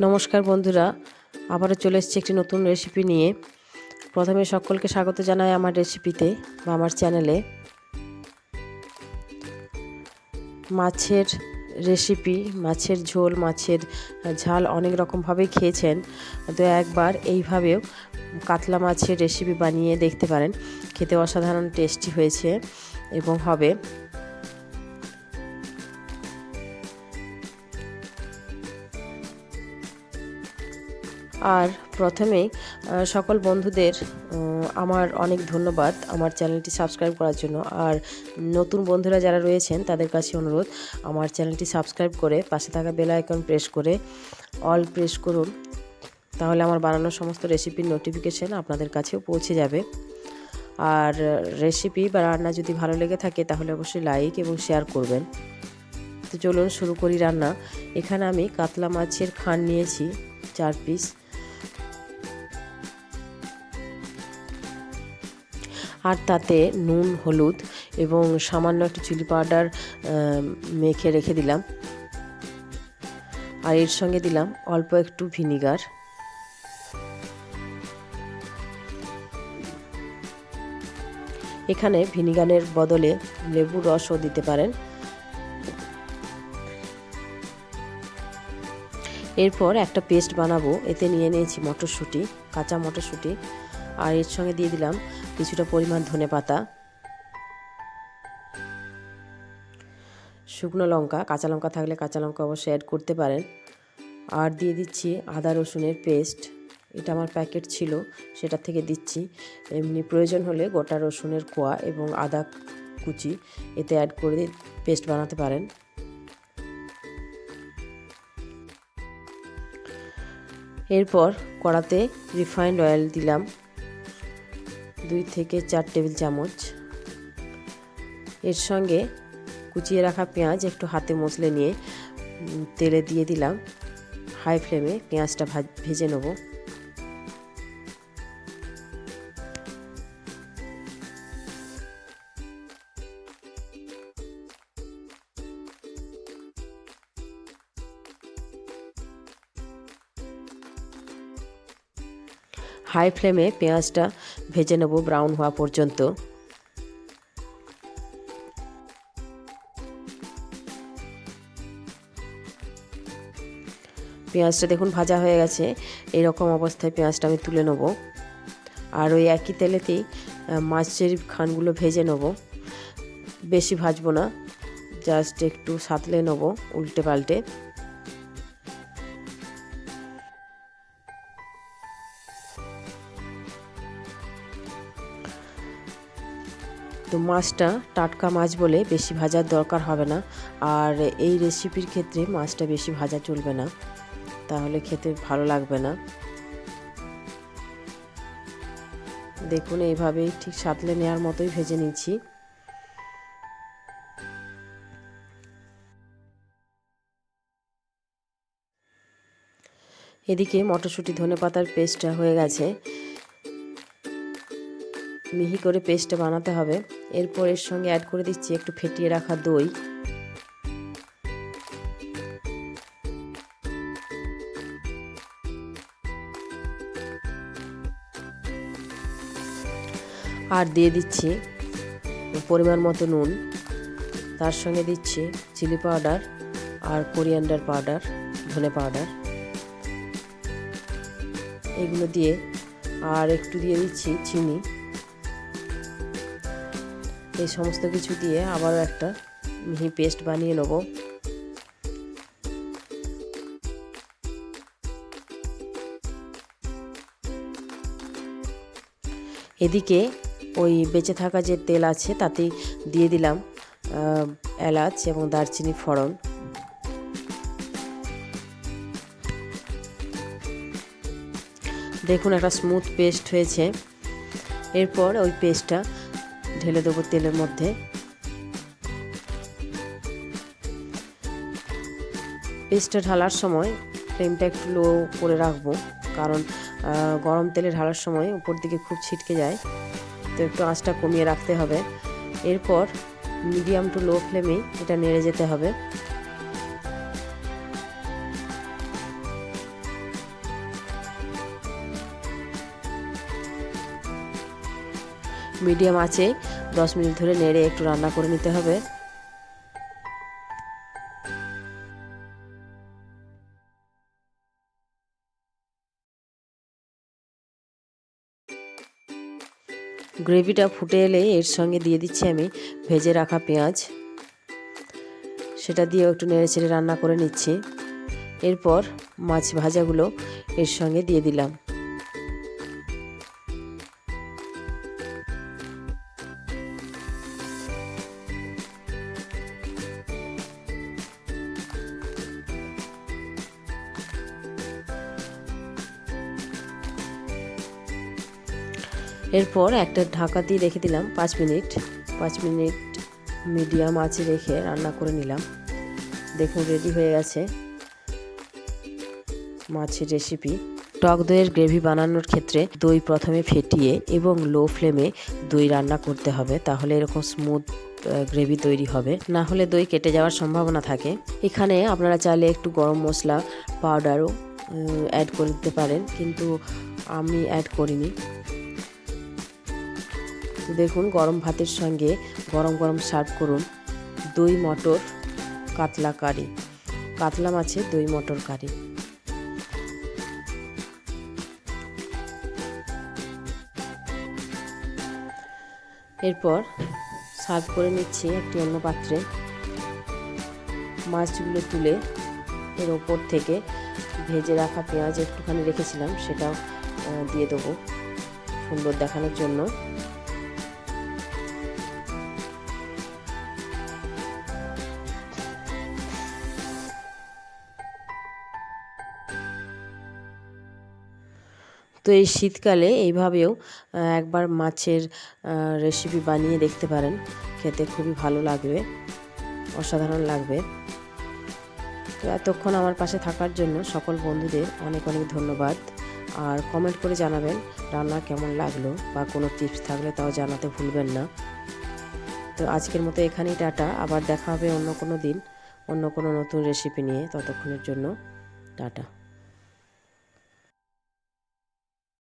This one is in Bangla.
নমস্কার বন্ধুরা, আবারও চলে এসেছি একটি নতুন রেসিপি নিয়ে। প্রথমে সকলকে স্বাগত জানাই আমার রেসিপিতে বা আমার চ্যানেলে মাছের রেসিপি মাছের ঝোল, মাছের ঝাল অনেক রকমভাবেই খেয়েছেন। তো একবার এইভাবেও কাতলা মাছের রেসিপি বানিয়ে দেখতে পারেন। খেতে অসাধারণ টেস্টি হয়েছে এবং হবে। আর প্রথমেই আহ, সকল বন্ধুদের আমার অনেক ধন্যবাদ আমার চ্যানেলটি সাবস্ক্রাইব করার জন্য। আর নতুন বন্ধুরা যারা রয়েছেন তাদের কাছে অনুরোধ আমার চ্যানেলটি সাবস্ক্রাইব করে পাশে থাকা বেল আইকন প্রেস করে অল প্রেস করুন। তাহলে আমার বানানো সমস্ত রেসিপির নোটিফিকেশান আপনাদের কাছেও পৌঁছে যাবে। আর রেসিপি বা রান্না যদি ভালো লেগে থাকে তাহলে অবশ্যই লাইক এবং শেয়ার করবেন। তো চলুন শুরু করি রান্না। এখানে আমি কাতলা মাছের খান নিয়েছি চার পিস আর তাতে নুন, হলুদ এবং সামান্য একটু চিলি পাউডার মেখে রেখে দিলাম। আর এর সঙ্গে দিলাম অল্প একটু ভিনিগার। এখানে ভিনিগারের বদলে লেবুর রসও দিতে পারেন। এরপর একটা পেস্ট বানাবো। এতে নিয়ে নিয়েছি মটরশুঁটি, কাঁচা মটরশুঁটি। আর এর সঙ্গে দিয়ে দিলাম কিছুটা পরিমাণ ধনে পাতা, শুকনো লঙ্কা, কাঁচা লঙ্কা থাকলে কাঁচা লঙ্কা অবশ্যই অ্যাড করতে পারেন। আর দিয়ে দিচ্ছি আদা রসুনের পেস্ট এটা আমার প্যাকেট ছিল, সেটা থেকে দিচ্ছি। এমনি প্রয়োজন হলে গোটা রসুনের কোয়া এবং আদা কুচি এতে অ্যাড করে পেস্ট বানাতে পারেন। এরপর কড়াতে রিফাইন্ড অয়েল দিলাম। দুই থেকে চার টেবিল চামচ। এর সঙ্গে কুচিয়ে রাখা পেঁয়াজ একটু হাতে মশলে নিয়ে তেলে দিয়ে দিলাম। হাই ফ্লেমে পেঁয়াজটা ভেজে নেব। হাই ফ্লেমে পেঁয়াজটা ভেজে নেব ব্রাউন হওয়া পর্যন্ত। পেঁয়াজটা দেখুন ভাজা হয়ে গেছে, এরকম অবস্থায় পেঁয়াজটা আমি তুলে নেব। আর ওই একই তেলেতেই মাছের খানগুলো ভেজে নেব। বেশি ভাজবো না, জাস্ট একটু সাতলে নেব উল্টে পাল্টে। তো মাছটা টাটকা মাছ বলে বেশি ভাজার দরকার হবে না। আর এই রেসিপির ক্ষেত্রে মাছটা বেশি ভাজা চলবে না। তাহলে খেতে ভালো লাগবে না। দেখুন, এইভাবেই ঠিক সাতলে নেওয়ার মতোই ভেজে নিচ্ছি। এদিকে মটরশুঁটি ধনে পাতার পেস্টটা হয়ে গেছে। মিহি করে পেস্টটা বানাতে হবে। এরপর এর সঙ্গে অ্যাড করে দিচ্ছি একটু ফেটিয়ে রাখা দই। আর দিয়ে দিচ্ছি পরিমাণ মতো নুন। তার সঙ্গে দিচ্ছি চিলি পাউডার আর কোরিয়ান্ডার পাউডার ধনে পাউডার এগুলো দিয়ে আর একটু দিয়ে দিচ্ছি চিনি। এই সমস্ত কিছু দিয়ে আবারও একটা মিহি পেস্ট বানিয়ে নেব। এদিকে ওই বেঁচে থাকা যে তেল আছে তাতে দিয়ে দিলাম এলাচ এবং দারচিনি ফড়ন। দেখুন একটা স্মুথ পেস্ট হয়েছে। এরপর ওই পেস্টটা ঢেলে দেবো তেলের মধ্যে। পেস্টটা ঢালার সময় ফ্লেমটা একটু লো করে রাখব, কারণ গরম তেলে ঢালার সময় উপর দিকে খুব ছিটকে যায়, তো একটু আঁচটা কমিয়ে রাখতে হবে। এরপর মিডিয়াম টু লো ফ্লেমেই এটা নেড়ে যেতে হবে। মিডিয়াম আছে দশ মিনিট ধরে নেড়ে একটু রান্না করে নিতে হবে। গ্রেভিটা ফুটে এলে এর সঙ্গে দিয়ে দিচ্ছি আমি ভেজে রাখা পেঁয়াজ। সেটা দিয়েও একটু নেড়ে চেড়ে রান্না করে নিচ্ছি। এরপর মাছ ভাজাগুলো এর সঙ্গে দিয়ে দিলাম। এরপর একটা ঢাকা দিয়ে রেখে দিলাম পাঁচ মিনিট। পাঁচ মিনিট মিডিয়াম আঁচে রেখে রান্না করে নিলাম। দেখুন রেডি হয়ে গেছে মাছের রেসিপি টক দইয়ের গ্রেভি বানানোর ক্ষেত্রে দই প্রথমে ফেটিয়ে এবং লো ফ্লেমে দই রান্না করতে হবে। তাহলে এরকম স্মুথ গ্রেভি তৈরি হবে। না হলে দই কেটে যাওয়ার সম্ভাবনা থাকে। এখানে আপনারা চাইলে একটু গরম মশলা পাউডারও অ্যাড করে দিতে পারেন। কিন্তু আমি অ্যাড করিনি। তো দেখুন, গরম ভাতের সঙ্গে গরম গরম সার্ভ করুন। দই মটর কাতলা কারি। কাতলা মাছের দই মটর কারি। এরপর সার্ভ করে নিচ্ছি একটি অন্য পাত্রে। মাছগুলো তুলে এর ওপর থেকে ভেজে রাখা পেঁয়াজ একটুখানি রেখেছিলাম, সেটাও দিয়ে দেবো সুন্দর দেখানোর জন্য। তো এই শীতকালে এইভাবেও একবার মাছের রেসিপি বানিয়ে দেখতে পারেন। খেতে খুবই ভালো লাগবে, অসাধারণ লাগবে। তো এতক্ষণ আমার পাশে থাকার জন্য সকল বন্ধুদের অনেক অনেক ধন্যবাদ। আর কমেন্ট করে জানাবেন, রান্না কেমন লাগল বা কোনো টিপস থাকলে তাও জানাতে ভুলবেন না। তো আজকের মতো এখানেই টাটা। আবার দেখা হবে অন্য কোনো দিন, অন্য কোনো নতুন রেসিপি নিয়ে। ততক্ষণের জন্য টাটা।